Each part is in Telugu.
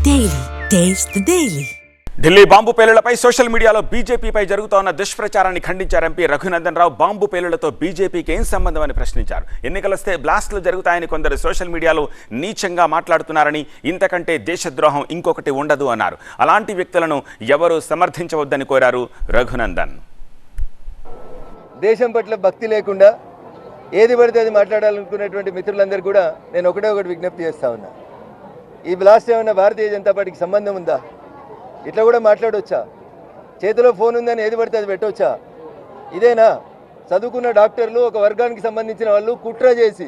Daily. Taste the Daily. Delhi bomb పేలుళ్ళపై social media బీజేపీపై జరుగుతోన్న దుష్ప్రచారాన్ని ఖండించారు ఎంపీ రఘునందన్ రావు బాంబు పేలుళ్ళతో బీజేపీకి ఏం సంబంధం అని ప్రశ్నించారు ఎన్నికలొస్తే బ్లాస్టులు జరుగుతాయని కొందరు సోషల్ మీడియాలో నీచంగా మాట్లాడుతున్నారని ఇంతకంటే దేశద్రోహం ఇంకొకటి ఉండదు అన్నారు అలాంటి వ్యక్తులను ఎవరూ సమర్థించవద్దని కోరారు రఘునందన్ దేశం పట్ల భక్తి లేకుండా ఏది పడితే అది మాట్లాడాలనుకునేటువంటి మిత్రులందరూ కూడా నేను ఒకటే ఒకటి విజ్ఞప్తి చేస్తా ఉన్నా ఈ బ్లాస్ట్ ఏమైనా భారతీయ జనతా పార్టీకి సంబంధం ఉందా? ఇట్లా కూడా మాట్లాడవచ్చా చేతిలో ఫోన్ ఉందని ఏది పడితే అది పెట్టవచ్చా ఇదేనా? చదువుకున్న డాక్టర్లు ఒక వర్గానికి సంబంధించిన వాళ్ళు కుట్ర చేసి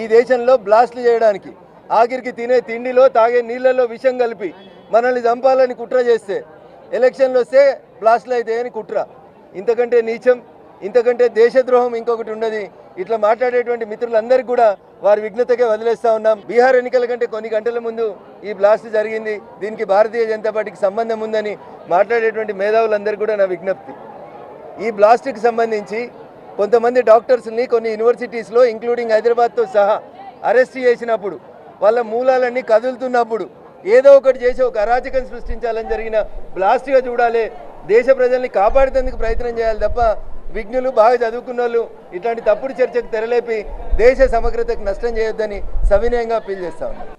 ఈ దేశంలో బ్లాస్ట్లు చేయడానికి ఆఖరికి తినే తిండిలో తాగే నీళ్ళలో విషం కలిపి మనల్ని చంపాలని కుట్ర చేస్తే ఎలక్షన్లు వస్తే బ్లాస్ట్లు అవుతాయని కుట్ర. ఇంతకంటే నీచం? ఇంతకంటే దేశద్రోహం ఇంకొకటి ఉండదు ఇట్లా మాట్లాడేటువంటి మిత్రులందరికీ కూడా వారి విఘ్నతకే వదిలేస్తా ఉన్నాం. బీహార్ ఎన్నికల కంటే కొన్ని గంటల ముందు ఈ బ్లాస్ట్ జరిగింది. దీనికి భారతీయ జనతా పార్టీకి సంబంధం ఉందని మాట్లాడేటువంటి మేధావులందరికీ కూడా నా విజ్ఞప్తి. ఈ బ్లాస్ట్కి సంబంధించి కొంతమంది డాక్టర్స్ని కొన్ని యూనివర్సిటీస్లో ఇంక్లూడింగ్ హైదరాబాద్తో సహా అరెస్ట్ చేసినప్పుడు వాళ్ళ మూలాలన్నీ కదులుతున్నప్పుడు ఏదో ఒకటి చేసి ఒక అరాచకం సృష్టించాలని జరిగిన బ్లాస్ట్గా చూడాలి. దేశ ప్రజల్ని కాపాడేందుకు ప్రయత్నం చేయాలి తప్ప విఘ్నులు బాగా చదువుకున్న వాళ్ళు ఇట్లాంటి తప్పుడు చర్చకు తెరలేపి దేశ సమగ్రతకు నష్టం చేయొద్దని సవినయంగా అప్పీల్ చేస్తా